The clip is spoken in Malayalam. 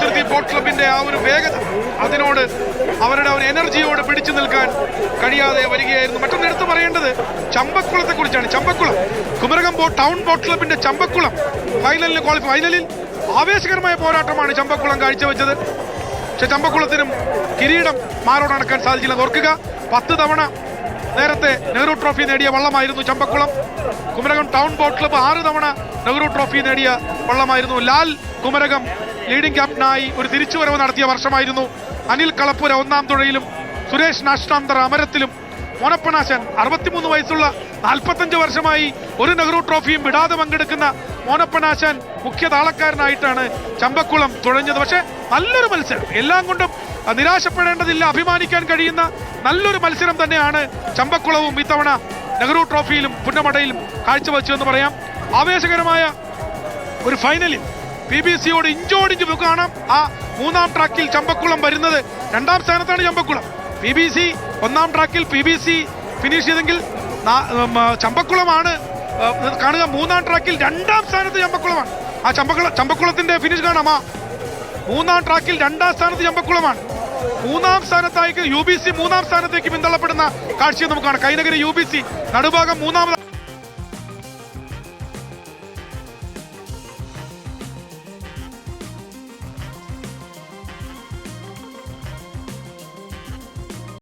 ചതുർത്ഥി ബോട്ട് ക്ലബിന്റെ ആ ഒരു വേഗത അതിനോട് അവരുടെ ഒരു എനർജിയോട് പിടിച്ചു നിൽക്കാൻ കഴിയാതെ വരികയായിരുന്നു. മറ്റൊന്ന് എടുത്തു പറയേണ്ടത് ചമ്പക്കുളത്തെ കുറിച്ചാണ് Champakkulam Kumarakom boat town boat ക്ലബിന്റെ ചമ്പക്കുളം ഫൈനലിന് ക്വാളിഫൈ ഫൈനലിൽ ആവേശകരമായ പോരാട്ടമാണ് ചമ്പക്കുളം കാഴ്ചവെച്ചത്. പക്ഷെ ചമ്പക്കുളത്തിനും കിരീടം മാറോടണക്കാൻ സാധിച്ചില്ല. ഓർക്കുക പത്ത് തവണ നേരത്തെ നെഹ്റു ട്രോഫി നേടിയ വള്ളമായിരുന്നു Champakkulam. Kumarakom town boat club ആറ് തവണ നെഹ്റു ട്രോഫി നേടിയ വള്ളമായിരുന്നു. ലാൽ കുമരകം ലീഡിംഗ് ക്യാപ്റ്റനായി ഒരു തിരിച്ചുവരവ് നടത്തിയ വർഷമായിരുന്നു. അനിൽ കളപ്പുര ഒന്നാം തുഴയിലും സുരേഷ് നാഷ്ടാന്തർ അമരത്തിലും മോനപ്പനാശൻ അറുപത്തിമൂന്ന് വയസ്സുള്ള നാൽപ്പത്തഞ്ച് വർഷമായി ഒരു നെഹ്റു ട്രോഫിയും വിടാതെ പങ്കെടുക്കുന്ന മോനപ്പനാശാൻ മുഖ്യ താളക്കാരനായിട്ടാണ് ചമ്പക്കുളം തുഴഞ്ഞത്. പക്ഷേ നല്ലൊരു മത്സരം. എല്ലാം കൊണ്ടും നിരാശപ്പെടേണ്ടതില്ല. അഭിമാനിക്കാൻ കഴിയുന്ന നല്ലൊരു മത്സരം തന്നെയാണ് ചമ്പക്കുളവും ഇത്തവണ നെഹ്റു ട്രോഫിയിലും പുന്നമടയിലും കാഴ്ചവെച്ചു എന്ന് പറയാം. ആവേശകരമായ ഒരു ഫൈനലിൽ പി ബി സിയോട് ഇഞ്ചോടിഞ്ച് കാണാം. ആ മൂന്നാം ട്രാക്കിൽ ചമ്പക്കുളം വരുന്നത് രണ്ടാം സ്ഥാനത്താണ് ചമ്പക്കുളം. പി ബി സി ഒന്നാം ട്രാക്കിൽ പി ബി സി ഫിനിഷ് ചെയ്തെങ്കിൽ ചമ്പക്കുളമാണ് കാണുക. മൂന്നാം ട്രാക്കിൽ രണ്ടാം സ്ഥാനത്ത് ചമ്പക്കുളമാണ്. ആ ചമ്പക്കുള ചമ്പക്കുളത്തിന്റെ ഫിനിഷ് കാണാം. ആ മൂന്നാം ട്രാക്കിൽ രണ്ടാം സ്ഥാനത്ത് ചമ്പക്കുളമാണ്. മൂന്നാം സ്ഥാനത്തായി യു ബി സി മൂന്നാം സ്ഥാനത്തേക്ക് പിന്തള്ളപ്പെടുന്ന കാഴ്ചയും നമുക്ക് കാണാം. Kainakary U B C Nadubhagam മൂന്നാമത്